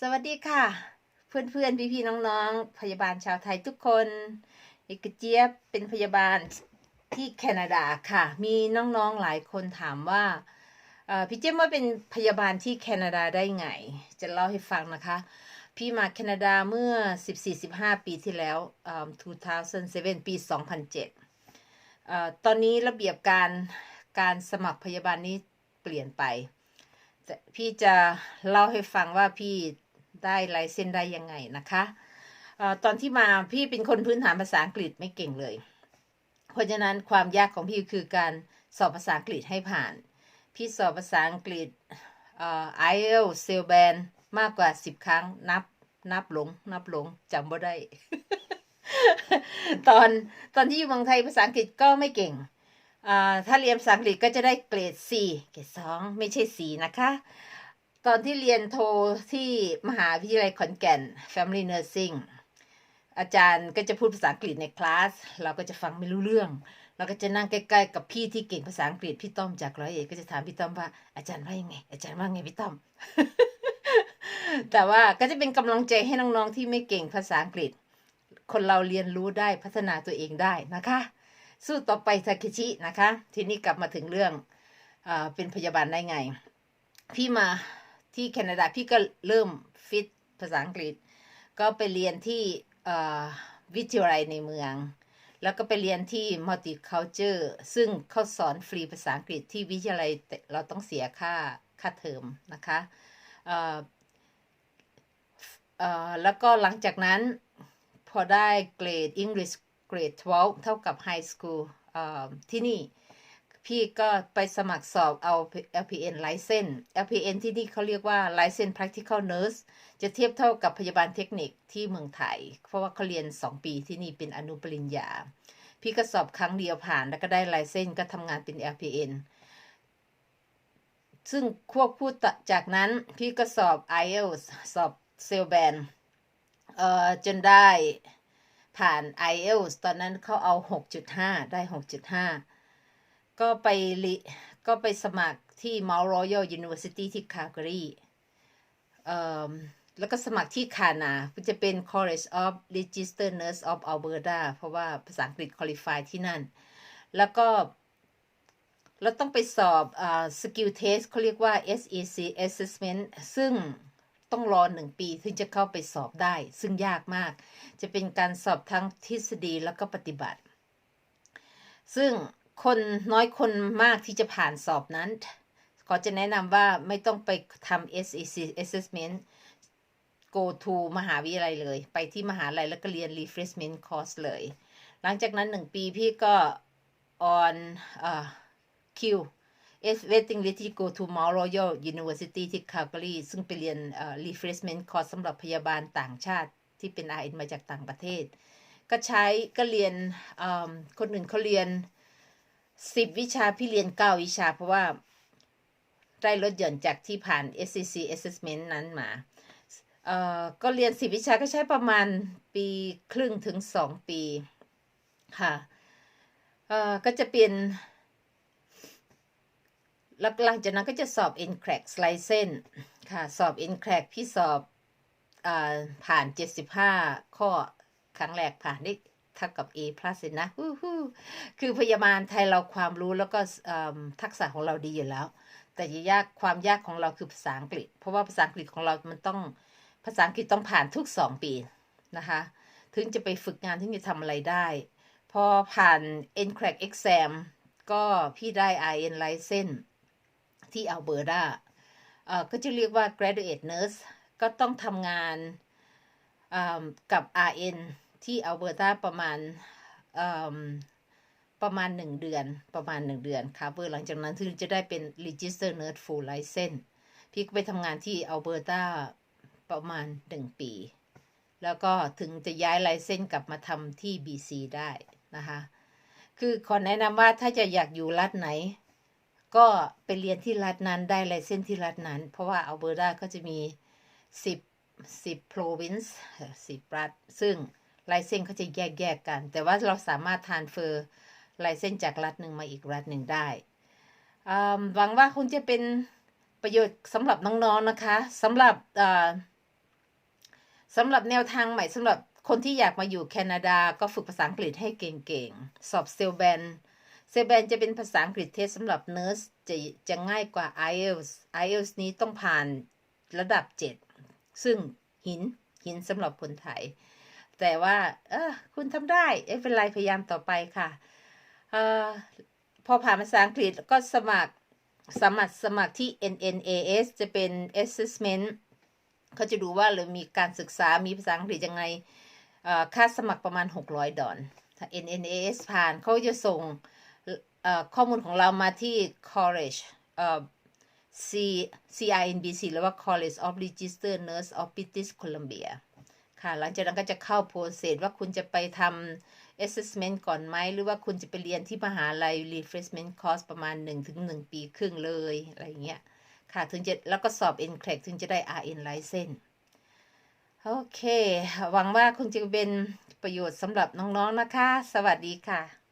สวัสดีค่ะ เพื่อนๆพี่ๆน้องๆ พยาบาลชาวไทยทุกคนเอกเจี๊ยบเป็นพยาบาลที่แคนาดาค่ะ มีน้องๆหลายคนถามว่าอ่อพี่เจี๊ยบมาเป็นพยาบาลที่แคนาดาได้ไง จะเล่าให้ฟังนะคะ พี่มาแคนาดาเมื่อ 14-15 ปีที่แล้ว2007 ปี 2007เอ่อตอนนี้ระเบียบการการสมัครพยาบาลนี้เปลี่ยนไปแต่พี่จะเล่าให้ฟังว่าพี่ ได้ไลเซนได้ยังไงนะคะตอนที่มาพี่เป็นคนพื้นฐานภาษาอังกฤษไม่เก่งเลย เพราะฉะนั้นความยากของพี่คือการสอบภาษาอังกฤษให้ผ่าน พี่สอบภาษาอังกฤษเอ่อ IELTS เซลแบนมากกว่า10ครั้งนับนับหลง นับหลงจำบ่ได้ ตอนตอนที่อยู่เมืองไทยภาษาอังกฤษก็ไม่เก่งถ้าเรียนภาษาอังกฤษก็จะได้เกรด C เกรด 2 ไม่ใช่ C นะคะ ตอนที่เรียนโทที่มหาวิทยาลัยขอนแก่น Family Nursing อาจารย์ก็จะพูดภาษาอังกฤษในคลาส เราก็จะฟังไม่รู้เรื่อง เราก็จะนั่งใกล้ๆกับพี่ที่เก่งภาษาอังกฤษพี่ต้อมจากร้อยเอ็ดก็จะถามพี่ต้อมว่าอาจารย์ว่ายังไง อาจารย์ว่าไงพี่ต้อม แต่ว่าก็จะเป็นกำลังใจให้น้องๆที่ไม่เก่งภาษาอังกฤษ คนเราเรียนรู้ได้พัฒนาตัวเองได้นะคะ สู้ต่อไปทาเคชินะคะ ทีนี้กลับมาถึงเรื่องอเป็นพยาบาลได้ไง พี่มา ที่แคนาดาพี่ก็เริ่มฟิตภาษาอังกฤษ ก็ไปเรียนที่วิทยาลัยในเมือง แล้วก็ไปเรียนที่ Multicultural ซึ่งเขาสอนฟรีภาษาอังกฤษที่วิทยาลัยเราต้องเสียค่าค่าเทอมนะคะแล้วก็หลังจากนั้นพอได้เกรด English เกรด 12 เท่ากับ High School ที่นี่ พี่ก็ไปสมัครสอบเอา LPN license LPN ที่นี่เขาเรียกว่า license practical nurse จะเทียบเท่ากับพยาบาลเทคนิคที่เมืองไทย เพราะว่าเขาเรียน 2 ปีที่นี่เป็นอนุปริญญา พี่ก็สอบครั้งเดียวผ่านแล้วก็ได้ license ก็ทำงานเป็น LPN ซึ่งควบคู่จากนั้นพี่ก็สอบ IELTS สอบเซลแบนเอ่อจนได้ผ่าน IELTS ตอนนั้นเขาเอา 6.5 ได้ 6.5 ก็ไปริก็ไปสมัครที่ Mount Royal University ที่ Calgary เอ่อแล้วก็สมัครที่คานาจะเป็น College of Registered Nurse of Alberta เพราะว่าภาษาอังกฤษ qualify ที่นั่น แล้วก็เราต้องไปสอบอ่า skill test เขาเรียกว่า SEC assessment ซึ่งต้องรอหนึ่งปีถึงจะเข้าไปสอบได้ ซึ่งยากมาก จะเป็นการสอบทั้งทฤษฎีแล้วก็ปฏิบัติ ซึ่ง คนน้อยคนมากที่จะผ่านสอบนั้นขอจะแนะนำว่าไม่ต้องไปทำ SEC assessment go to มหาวิทยาลัยเลย ไปที่มหาลัยแล้วก็เรียน refreshment course เลย หลังจากนั้นหนึ่งปีพี่ก็ on อ่า Q is waiting list ที่ go to Mount Royal University ที่ Calgary ซึ่งไปเรียนเอ่อ refreshment course สำหรับพยาบาลต่างชาติที่เป็น RN มาจากต่างประเทศ ก็ใช้ก็เรียนอืมคนอื่นเขาเรียน 10วิชาพี่เรียน9วิชาเพราะว่า ได้ลดหย่อนจากที่ผ่าน SCC assessment นั้นมา เอ่อ ก็เรียน10วิชาก็ใช้ประมาณปีครึ่งถึง2ปีค่ะ เอ่อ ก็จะเป็นหลังจากนั้นก็จะสอบ NCLEX license ค่ะ สอบ NCLEX พี่สอบอาผ่าน 75 ข้อครั้งแรกผ่านได้ เท่ากับ A plus เลยนะฮู้ฮู้คือพยาบาลไทยเราความรู้แล้วก็ทักษะของเราดีอยู่แล้ว แต่ยากความยากของเราคือภาษาอังกฤษ เพราะว่าภาษาอังกฤษของเรามันต้องภาษาอังกฤษต้องผ่านทุก2ปีนะคะ ถึงจะไปฝึกงานถึงจะทำอะไรได้ พอผ่าน NCLEX exam ก็พี่ได้ RN license ที่อัลเบอร์ตาก็จะเรียกว่า graduate nurse ก็ต้องทำงานกับ RN ที่อัลเบอร์ตาประมาณประมาณ 1 เดือนประมาณ 1 เดือนค่ะเพื่อหลังจากนั้นถึงจะได้เป็น register nurse full license พี่ก็ไปทำงานที่อัลเบอร์ตาประมาณ 1 ปี แล้วก็ถึงจะย้ายไลเซนส์กลับมาทำที่ BC ได้นะคะ คือขอแนะนำว่าถ้าจะอยากอยู่รัฐไหน ก็ไปเรียนที่รัฐนั้นได้ไลเซนส์ที่รัฐนั้น เพราะว่าอัลเบอร์ตาก็จะมี 10 10 province 10 รัฐซึ่ง ลเซนส์เขาจะแยกแยกกัน แต่ว่าเราสามารถทานเฟอร์ลเซนส์จากรัฐหนึ่งมาอีกรัฐหนึ่งได้หวังว่าคงจะเป็นประโยชน์สำหรับน้องๆนนะคะสำหรับสำหรับแนวทางใหม่สำหรับคนที่อยากมาอยู่แคนาดาก็ฝึกภาษาอังกฤษให้เก่งๆ สอบเซลแบนเซลแบนจะเป็นภาษาอังกฤษเทสสำหรับเน r ร์สจะจะง่ายกว่า IELTS IELTS นี้ต้องผ่านระดับ 7 ซึ่งหินหินสำหรับคนไทย แต่ว่า เออคุณทำได้ไม่เป็นไรพยายามต่อไปค่ะเออพอผ่านภาษาอังกฤษก็สมัครสมัครสมัครที่ NNAS จะเป็น assessment เขาจะดูว่าเรามีการศึกษามีภาษาอังกฤษยังไงค่าสมัครประมาณ 600 ดอลถ้า NNAS ผ่านเขาจะส่งข้อมูลของเรามาที่ college C CINBC หรือว่า College of Registered Nurse of British Columbia ค่ะ หลังจากนั้นก็จะเข้าโปรเซสว่าคุณจะไปทำ assessment ก่อนไหม หรือว่าคุณจะไปเรียนที่มหาลัย refreshment course ประมาณ 1-1 ปีครึ่งเลย อะไรเงี้ย ค่ะ ถึงจะแล้วก็สอบ n c l a c ถึงจะได้ RN license โอเค หวังว่าคงจะเป็นประโยชน์สำหรับน้องๆนนะคะ สวัสดีค่ะ